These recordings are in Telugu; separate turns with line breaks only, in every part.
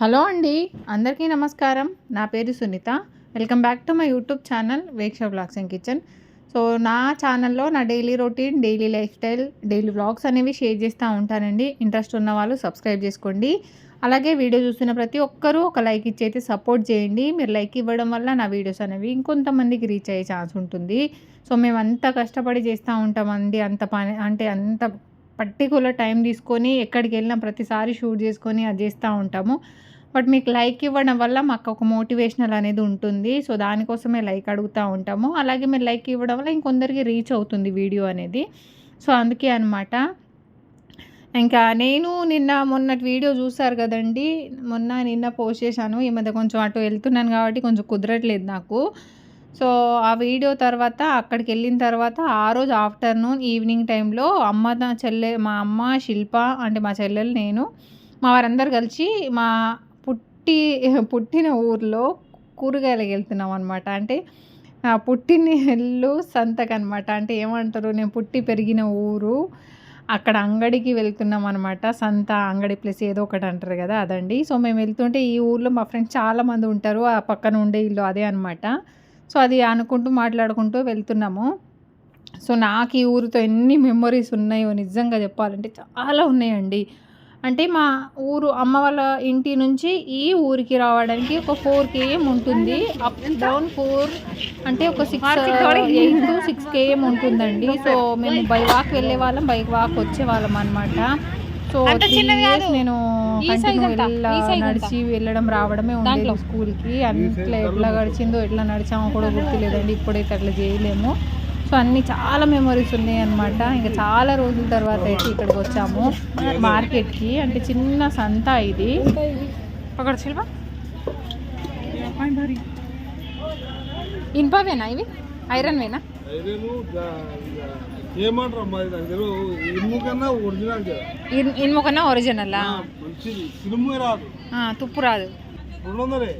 హలో అండి అందరికీ నమస్కారం. నా పేరు Sunitha. Welcome back to my YouTube channel Veksha blogs and kitchen. So నా ఛానల్లో నా daily routine daily lifestyle daily vlogs అనేవి షేర్ చేస్తూ ఉంటానండి. ఇంట్రెస్ట్ ఉన్న వాళ్ళు సబ్స్క్రైబ్ చేసుకోండి. అలాగే వీడియో చూస్తున్న ప్రతి ఒక్కరూ ఒక లైక్ ఇచ్చి అయితే సపోర్ట్ చేయండి. మీరు లైక్ ఇవ్వడం వల్ల నా వీడియోస్ అనేవి ఇంకొంతమందికి రీచ్ అయ్యే ఛాన్స్ ఉంటుంది. సో మేము అంత కష్టపడి చేస్తూ ఉంటామండి. అంత పని అంటే అంత పర్టికులర్ టైం తీసుకొని ఎక్కడికి వెళ్ళినా ప్రతిసారి షూట్ చేసుకొని అది చేస్తూ ఉంటాము. బట్ మీకు లైక్ ఇవ్వడం వల్ల మాకు ఒక మోటివేషనల్ అనేది ఉంటుంది. సో దానికోసమే లైక్ అడుగుతూ ఉంటాము. అలాగే మీరు లైక్ ఇవ్వడం వల్ల ఇంకొందరికి రీచ్ అవుతుంది వీడియో అనేది. సో అందుకే అనమాట ఇంకా నేను నిన్న మొన్నటి వీడియో చూసారు కదండి. మొన్న నిన్న పోస్ట్ చేశాను. ఈ మధ్య కొంచెం అటు వెళ్తున్నాను కాబట్టి కొంచెం కుదరట్లేదు నాకు. సో ఆ వీడియో తర్వాత అక్కడికి వెళ్ళిన తర్వాత ఆ రోజు ఆఫ్టర్నూన్ ఈవినింగ్ టైంలో అమ్మ నా చెల్లె మా అమ్మ శిల్ప అంటే మా చెల్లెలు నేను మా వారందరు కలిసి మా పుట్టి పుట్టిన ఊర్లో కూరగాయలకు వెళ్తున్నాం అనమాట అంటే నా పుట్టిన ఇల్లు సంతక్ అనమాట అంటే ఏమంటారు? నేను పుట్టి పెరిగిన ఊరు. అక్కడ అంగడికి వెళ్తున్నాం అనమాట సంత అంగడి ప్లేస్ ఏదో ఒకటి అంటారు కదా అదండి. సో మేము వెళ్తుంటే ఈ ఊర్లో మా ఫ్రెండ్స్ చాలామంది ఉంటారు. ఆ పక్కన ఉండే ఇల్లు అదే అనమాట సో అది అనుకుంటూ మాట్లాడుకుంటూ వెళ్తున్నాము. సో నాకు ఈ ఊరితో ఎన్ని మెమొరీస్ ఉన్నాయో నిజంగా చెప్పాలంటే చాలా ఉన్నాయండి. అంటే మా ఊరు అమ్మ వాళ్ళ ఇంటి నుంచి ఈ ఊరికి రావడానికి ఒక ఫోర్ కేఎం ఉంటుంది. అప్ డౌన్ ఫోర్ అంటే ఒక six eight to six KM ఉంటుందండి. సో మేము బై వాక్ వెళ్ళే వాళ్ళం బైక్ వాక్ వచ్చే వాళ్ళం అనమాట సో నేను నడిచి వెళ్ళడం రావడమే ఉండేది స్కూల్కి. అట్లా ఎట్లా గడిచిందో ఎట్లా నడిచామో కూడా గుర్తులేదండి. ఇప్పుడైతే అట్లా చేయలేము. సో అన్నీ చాలా మెమరీస్ ఉన్నాయి అనమాట ఇంకా చాలా రోజుల తర్వాత అయితే ఇక్కడికి వచ్చాము. మార్కెట్కి. అంటే చిన్న సంత ఇది. అక్కడ శిల్ప ఇనుపవేనా ఇవి ఐరన్ వేనా
ఐరన్ ఏమంటారు అమ్మా ఇది నాకు తెలియదు. ఇనుము కన్నా ఒరిజినల్ కదా.
ఇనుము కన్నా ఒరిజినల్
ఆ, మంచిది. సినిమా రాదు.
తుప్పు రాదు.
రెండు వందలే.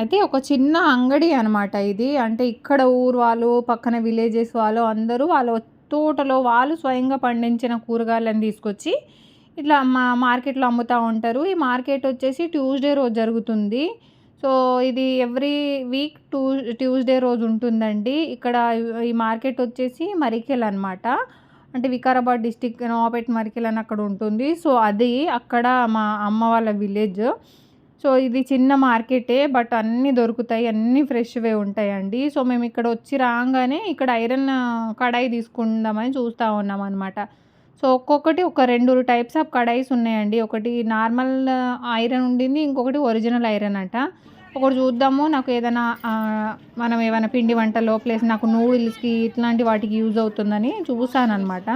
అయితే ఒక చిన్న అంగడి అనమాట ఇది. అంటే ఇక్కడ ఊరు వాళ్ళు పక్కన విలేజెస్ వాళ్ళు అందరూ వాళ్ళ తోటలో వాళ్ళు స్వయంగా పండించిన కూరగాయలను తీసుకొచ్చి ఇట్లా మా మార్కెట్లో అమ్ముతూ ఉంటారు. ఈ మార్కెట్ వచ్చేసి ట్యూస్డే రోజు జరుగుతుంది. సో ఇది ఎవ్రీ వీక్ టూ ట్యూస్డే రోజు ఉంటుందండి. ఇక్కడ ఈ మార్కెట్ వచ్చేసి మరికెల్ అనమాట అంటే వికారాబాద్ డిస్టిక్ నవాపేట్ మరికెల్ అని అక్కడ ఉంటుంది. సో అది అక్కడ మా అమ్మ వాళ్ళ విలేజ్. సో ఇది చిన్న మార్కెటే బట్ అన్నీ దొరుకుతాయి అన్నీ ఫ్రెష్వే ఉంటాయండి. సో మేము ఇక్కడ వచ్చి రాగానే ఇక్కడ ఐరన్ కడాయి తీసుకుందామని చూస్తూ ఉన్నాం అనమాట సో ఒక్కొక్కటి ఒక రెండు టైప్స్ ఆఫ్ కడాయిస్ ఉన్నాయండి. ఒకటి నార్మల్ ఐరన్ ఉండింది ఇంకొకటి ఒరిజినల్ ఐరన్ అంట. ఒకటి చూద్దాము నాకు ఏదైనా మనం ఏమైనా పిండి వంటలో ప్లస్ నాకు నూడిల్స్కి ఇట్లాంటి వాటికి యూజ్ అవుతుందని చూసాను అనమాట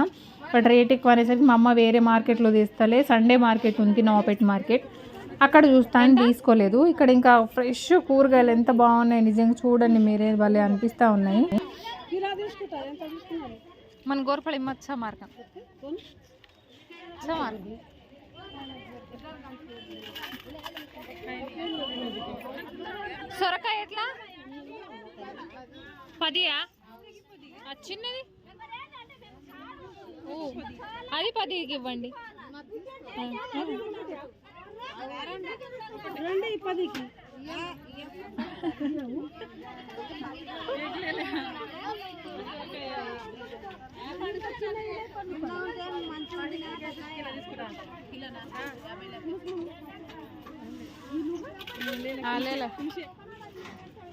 బట్ రేట్ ఎక్కువ అనేసరికి మా అమ్మ వేరే మార్కెట్లో తీస్తలే. సండే మార్కెట్ ఉంది నవాపేట్ మార్కెట్. అక్కడ చూస్తాను తీసుకోలేదు. ఇక్కడ ఇంకా ఫ్రెష్ కూరగాయలు ఎంత బాగున్నాయి నిజంగా చూడండి మీరే భలే అనిపిస్తూ ఉన్నాయి. మన గోరపడ ఇమ్మచ్చా మార్గం. సొరకాయ ఎట్లా? పదియా? చిన్నది? అది పదికి ఇవ్వండి.
రెండు పదికి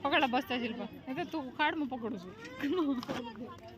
પકડા બસતા શિલ્પા એ
તો તું કાઢમાં
પકડું છું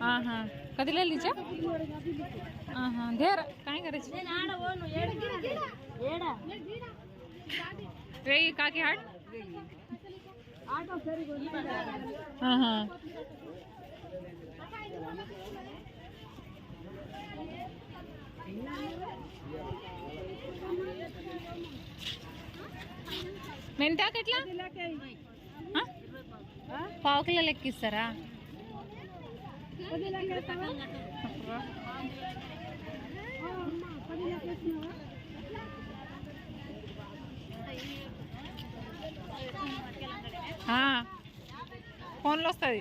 हाँ हाँ कदी ले लीजिए हाँ हाँ देर काय करायची वेगी काकी हाट हाँ हाँ మెంతాకు ఎట్లా ఆ? పావు కిలో లెక్కిస్తారా ఫోన్లో వస్తుంది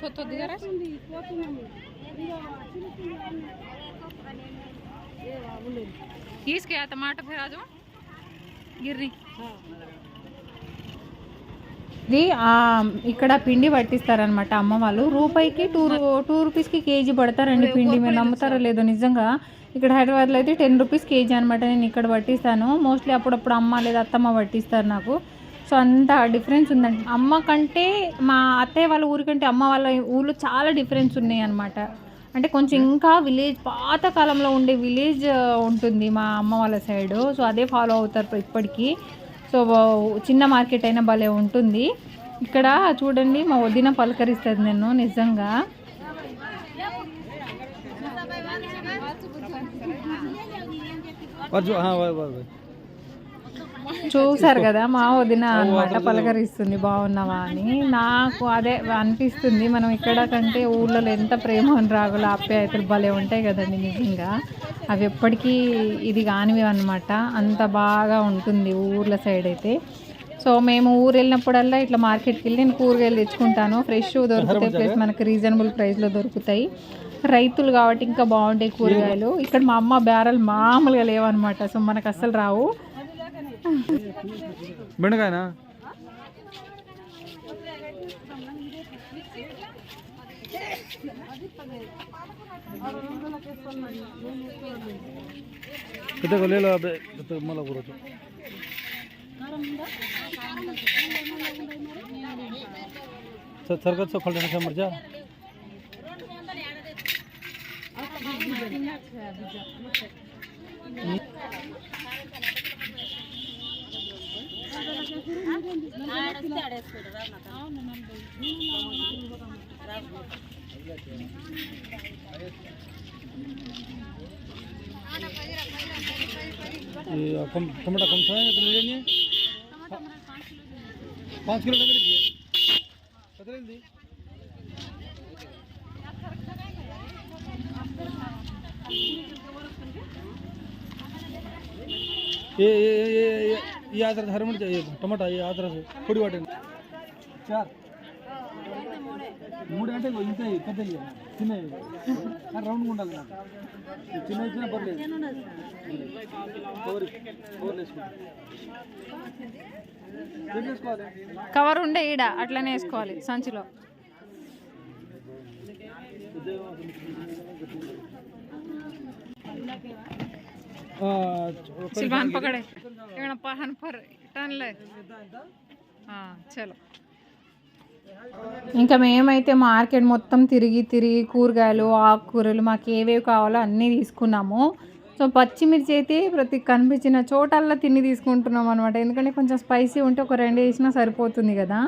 తొత్తు ఫిరాజు గిర్రి. ఇది ఇక్కడ పిండి పట్టిస్తారనమాట అమ్మ వాళ్ళు. రూపాయికి టూ టూ రూపీస్కి కేజీ పడతారండి పిండి మీరు నమ్ముతారో లేదో నిజంగా. ఇక్కడ హైదరాబాద్లో అయితే టెన్ రూపీస్ కేజీ అనమాట నేను ఇక్కడ పట్టిస్తాను. మోస్ట్లీ అప్పుడప్పుడు అమ్మ లేదా అత్తమ్మ పట్టిస్తారు నాకు. సో అంత డిఫరెన్స్ ఉందండి. అమ్మ కంటే మా అత్తయ్య వాళ్ళ ఊరికంటే అమ్మ వాళ్ళ ఊళ్ళో చాలా డిఫరెన్స్ ఉన్నాయి అనమాట అంటే కొంచెం ఇంకా విలేజ్ పాత కాలంలో ఉండే విలేజ్ ఉంటుంది మా అమ్మ వాళ్ళ సైడ్. సో అదే ఫాలో అవుతారు ఇప్పటికీ. సో చిన్న మార్కెట్ అయినా భలే ఉంటుంది. ఇక్కడ చూడండి మా వదిన పలకరిస్తుంది నేను నిజంగా.
వర్జు
చూసారు కదా మా వదిన అనమాట పలకరిస్తుంది బాగున్నావా అని. నాకు అదే అనిపిస్తుంది మనం ఇక్కడ కంటే ఊళ్ళో ఎంత ప్రేమ రాగులు ఆప్యాయతలు భలే ఉంటాయి కదండి నిజంగా. అవి ఎప్పటికీ ఇది కానివి అనమాట అంత బాగా ఉంటుంది ఊర్ల సైడ్ అయితే. సో మేము ఊరు వెళ్ళినప్పుడల్లా ఇట్లా మార్కెట్కి వెళ్ళి నేను కూరగాయలు తెచ్చుకుంటాను. ఫ్రెష్ దొరుకుతాయి ప్లస్ మనకి రీజనబుల్ ప్రైస్లో దొరుకుతాయి. రైతులు కాబట్టి ఇంకా బాగుంటాయి కూరగాయలు. ఇక్కడ మా అమ్మ బేరలు మామూలుగా లేవన్నమాట సో మనకు అస్సలు రావు.
बन गए ना? कितने को लो अबे तो मला करो तो सर सो खड़े से मर जा। सर सरकत सो खलने से मर जा ये कम टमाटा कम था तो ले लेनी पाँच किलो टमाटर लीजिए कितने दी ये ये ये ये ये ये आदर हर मिनट चाहिए टमाटा ये आदर से थोड़ी वाटे चार మూడు గంటలు ఇంత పెద్దవి చిన్నవి కానీ రౌండ్గా ఉండాలి నాకు ఈ చిన్నవి ఇచ్చినా పర్లేదు కవర్ కవర్ వేసుకుంటా ఏం చేసుకోవాలి
కవర్ ఉండే ఈడ అట్లనే వేసుకోవాలి సంచిలో సిల్వాన్ పకడే ఏమైనా పహన్ పర్ టన్లే చలో. ఇంకా మేమైతే మార్కెట్ మొత్తం తిరిగి తిరిగి కూరగాయలు ఆకుకూరలు మాకు ఏవేవి కావాలో అన్నీ తీసుకున్నాము. సో పచ్చిమిర్చి అయితే ప్రతి కనిపించిన చోటల్లా తిని తీసుకుంటున్నాం అనమాట ఎందుకంటే కొంచెం స్పైసీ ఉంటే ఒక రెండు వేసినా సరిపోతుంది కదా.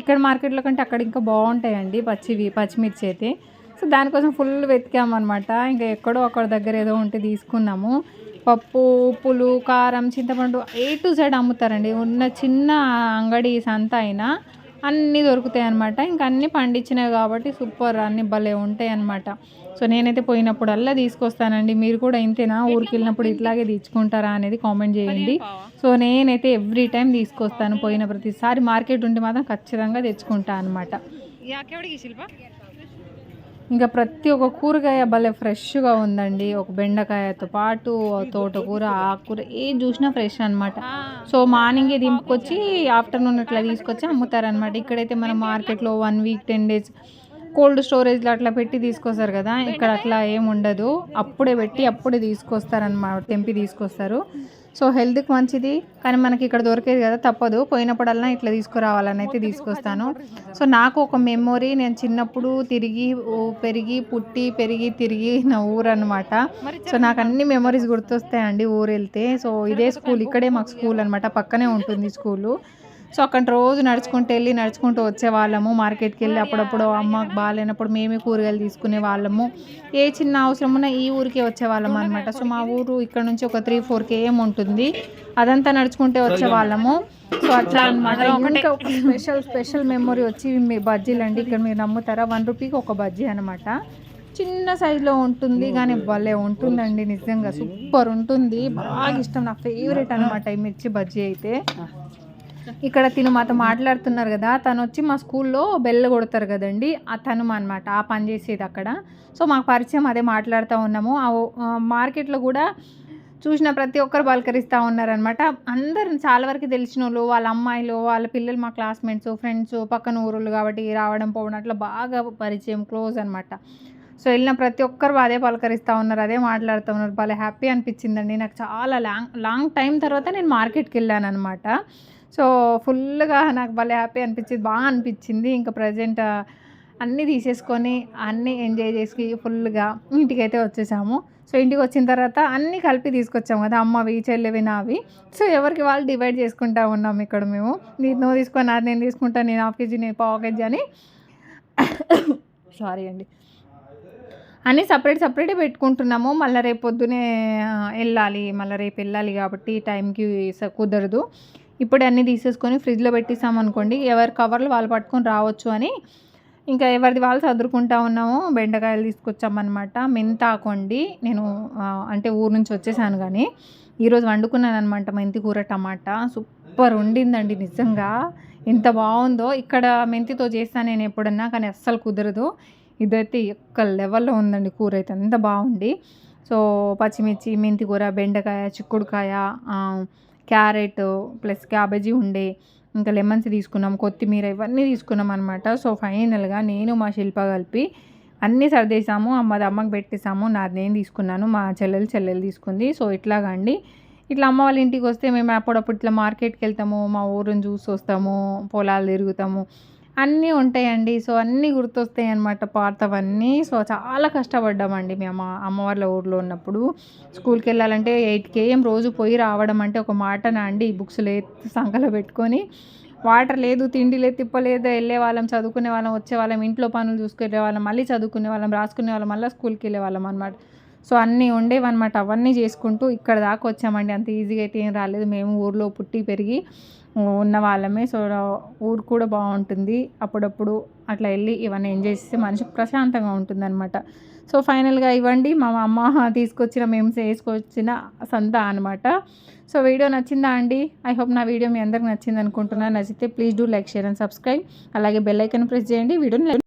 ఇక్కడ మార్కెట్లో కంటే అక్కడ ఇంకా బాగుంటాయండి పచ్చివి పచ్చిమిర్చి అయితే. సో దానికోసం ఫుల్ వెతికామన్నమాట. ఇంకా ఎక్కడో అక్కడ దగ్గర ఏదో ఉంటే తీసుకున్నాము. పప్పు ఉప్పులు కారం చింతపండు ఏ టు జెడ్ అమ్ముతారండి. ఉన్న చిన్న అంగడి సంత అయినా అన్నీ దొరుకుతాయి అనమాట ఇంకా అన్నీ పండించినవి కాబట్టి సూపర్ అన్నీ భలే ఉంటాయి అనమాట సో నేనైతే పోయినప్పుడల్లా తీసుకొస్తానండి. మీరు కూడా ఇంతేనా? ఊరికి వెళ్ళినప్పుడు ఇట్లాగే తెచ్చుకుంటారా అనేది కామెంట్ చేయండి. సో నేనైతే ఎవ్రీ టైం తీసుకొస్తాను పోయిన ప్రతిసారి. మార్కెట్ ఉంటే మాత్రం ఖచ్చితంగా తెచ్చుకుంటా అనమాట ఇంకా ప్రతి ఒక్క కూరగాయ భలే ఫ్రెష్గా ఉందండి. ఒక బెండకాయతో పాటు తోటకూర ఆకుకూర ఏది చూసినా ఫ్రెష్ అనమాట సో మార్నింగే దింపుకొచ్చి ఆఫ్టర్నూన్ అట్లా తీసుకొచ్చి అమ్ముతారనమాట ఇక్కడైతే మనం మార్కెట్లో one week ten days cold స్టోరేజ్లో అట్లా పెట్టి తీసుకొస్తారు కదా ఇక్కడ అట్లా ఏం ఉండదు. అప్పుడే పెట్టి అప్పుడే తీసుకొస్తారనమాట తెంపి తీసుకొస్తారు. సో హెల్త్కి మంచిది కానీ మనకి ఇక్కడ దొరికేది కదా తప్పదు. పోయినప్పుడల్లా ఇట్లా తీసుకురావాలని అయితే తీసుకొస్తాను. సో నాకు ఒక మెమొరీ నేను చిన్నప్పుడు తిరిగి పెరిగి పుట్టి పెరిగి తిరిగి నా ఊరు అనమాట సో నాకు అన్ని మెమరీస్ గుర్తొస్తాయండి ఊరు వెళ్తే సో ఇదే స్కూల్ ఇక్కడే మాకు స్కూల్ అనమాట పక్కనే ఉంటుంది స్కూలు. సో అక్కడ రోజు నడుచుకుంటూ వెళ్ళి నడుచుకుంటూ వచ్చే వాళ్ళము. మార్కెట్కి వెళ్ళి అప్పుడప్పుడు అమ్మకు బాగాలేనప్పుడు మేమే కూరగాయలు తీసుకునే వాళ్ళము. ఏ చిన్న అవసరం ఉన్నా ఈ ఊరికే వచ్చే వాళ్ళము అనమాట సో మా ఊరు ఇక్కడ నుంచి ఒక త్రీ ఫోర్ కేఎం ఉంటుంది. అదంతా నడుచుకుంటే వచ్చే వాళ్ళము. సో అట్లా అనమాట ఇంకా ఒక స్పెషల్ స్పెషల్ మెమొరీ వచ్చి మీ బజ్జీలు అండి. ఇక్కడ మీరు నమ్ముతారా? వన్ రూపీకి ఒక బజ్జీ అనమాట చిన్న సైజులో ఉంటుంది కానీ భలే ఉంటుందండి నిజంగా. సూపర్ ఉంటుంది. బాగా ఇష్టం. నా ఫేవరెట్ అనమాట ఈ మిర్చి బజ్జీ అయితే. ఇక్కడ తిను మాతో మాట్లాడుతున్నారు కదా తను వచ్చి మా స్కూల్లో బెల్ల కొడతారు కదండి ఆ తను అనమాట ఆ పని చేసేది అక్కడ. సో మాకు పరిచయం అదే మాట్లాడుతూ ఉన్నాము. ఆ ఆ మార్కెట్లో కూడా చూసిన ప్రతి ఒక్కరు పలకరిస్తూ ఉన్నారనమాట అందరు చాలా వరకు తెలిసిన వాళ్ళు వాళ్ళ అమ్మాయిలు వాళ్ళ పిల్లలు మా క్లాస్మేట్స్ ఫ్రెండ్స్ పక్కన ఊరులు కాబట్టి రావడం పోవడం అట్లా బాగా పరిచయం క్లోజ్ అనమాట సో వెళ్ళిన ప్రతి ఒక్కరు అదే పలకరిస్తూ ఉన్నారు అదే మాట్లాడుతూ ఉన్నారు. భలే హ్యాపీ అనిపించిందండి. నాకు చాలా లాంగ్ లాంగ్ టైం తర్వాత నేను మార్కెట్కి వెళ్ళాను అనమాట సో ఫుల్గా నాకు భలే హ్యాపీ అనిపించింది బాగా అనిపించింది. ఇంకా ప్రజెంట్ అన్నీ తీసేసుకొని అన్నీ ఎంజాయ్ చేసి ఫుల్గా ఇంటికైతే వచ్చేసాము. సో ఇంటికి వచ్చిన తర్వాత అన్నీ కలిపి తీసుకొచ్చాము కదా అమ్మవి చెల్లెవి నావి. సో ఎవరికి వాళ్ళు డివైడ్ చేసుకుంటా ఉన్నాం ఇక్కడ మేము. నీది నువ్వు తీసుకొని అది నేను తీసుకుంటాను నేను హాఫ్ కేజీ నేను పావు కేజీ అని. సారీ అండి. అన్నీ సపరేట్ సపరేటే పెట్టుకుంటున్నాము. మళ్ళీ రేపు పొద్దునే వెళ్ళాలి. మళ్ళీ రేపు వెళ్ళాలి కాబట్టి టైంకి స- కుదరదు. ఇప్పుడు అన్నీ తీసేసుకొని ఫ్రిడ్జ్లో పెట్టేసాము అనుకోండి. ఎవరి కవర్లు వాళ్ళు పట్టుకొని రావచ్చు అని. ఇంకా ఎవరిది వాళ్ళు చదురుకుంటా ఉన్నాము బెండకాయలు తీసుకొచ్చామన్నమాట. మెంతాకు అండి నేను అంటే ఊరు నుంచి వచ్చేసాను కానీ ఈరోజు వండుకున్నాను అనమాట మెంతి కూర టమాటా. సూపర్ ఉండిందండి నిజంగా. ఎంత బాగుందో. ఇక్కడ మెంతితో చేస్తాను నేను ఎప్పుడన్నా కానీ అస్సలు కుదరదు. ఇదైతే ఒక్క లెవెల్లో ఉందండి కూర అయితే. అంత బాగుంది. సో పచ్చిమిర్చి మెంతి కూర బెండకాయ చిక్కుడుకాయ క్యారెట్ ప్లస్ క్యాబేజీ ఉండే ఇంకా లెమన్స్ తీసుకున్నాం కొత్తిమీర ఇవన్నీ తీసుకున్నాం అనమాట సో ఫైనల్గా నేను మా శిల్ప కలిపి అన్నీ సర్దేసాము అమ్మది అమ్మకి పెట్టేసాము నాది నేను తీసుకున్నాను. మా చెల్లెలు చెల్లెలు తీసుకుంది. సో ఇట్లాగా అండి ఇట్లా అమ్మ వాళ్ళ ఇంటికి వస్తే మేము అప్పుడప్పుడు ఇట్లా మార్కెట్కి వెళ్తాము. మా ఊరిని చూసి వస్తాము. పొలాలు తిరుగుతాము. అన్నీ ఉంటాయండి. సో అన్నీ గుర్తొస్తాయి అన్నమాట పాతవన్నీ. సో చాలా కష్టపడ్డామండి మేము అమ్మ వాళ్ళ ఊర్లో ఉన్నప్పుడు. స్కూల్కి వెళ్ళాలంటే ఎయిట్ కేఎం రోజు పోయి రావడం అంటే ఒక మాటనా అండి. ఈ బుక్స్ లే సంకలో పెట్టుకొని. వాటర్ లేదు తిండి లేదు తిప్పలేదు వెళ్ళే వాళ్ళం చదువుకునే వాళ్ళం వచ్చే వాళ్ళం ఇంట్లో పనులు చూసుకునే వాళ్ళం మళ్ళీ చదువుకునే వాళ్ళం రాసుకునే వాళ్ళం మళ్ళీ స్కూల్కి వెళ్ళే వాళ్ళం అనమాట సో అన్నీ ఉండేవన్నమాట. అవన్నీ చేసుకుంటూ ఇక్కడ దాకా వచ్చామండి. అంత ఈజీగా అయితే ఏం రాలేదు. మేము ఊర్లో పుట్టి పెరిగి ఉన్న వాళ్ళమే. సో ఊరు కూడా బాగుంటుంది. అప్పుడప్పుడు అట్లా వెళ్ళి ఇవన్నీ ఎంజాయ్ చేస్తే మనిషి ప్రశాంతంగా ఉంటుందన్నమాట. సో ఫైనల్గా ఇవ్వండి. మా అమ్మ తీసుకొచ్చిన మేము చేసుకొచ్చిన సంత అనమాట సో వీడియో నచ్చిందా అండి? ఐ హోప్ నా వీడియో మీ అందరికి నచ్చింది అనుకుంటున్నాను నచ్చితే please do like share and subscribe. అలాగే బెల్ ఐకన్ ప్రెస్ చేయండి. వీడియోని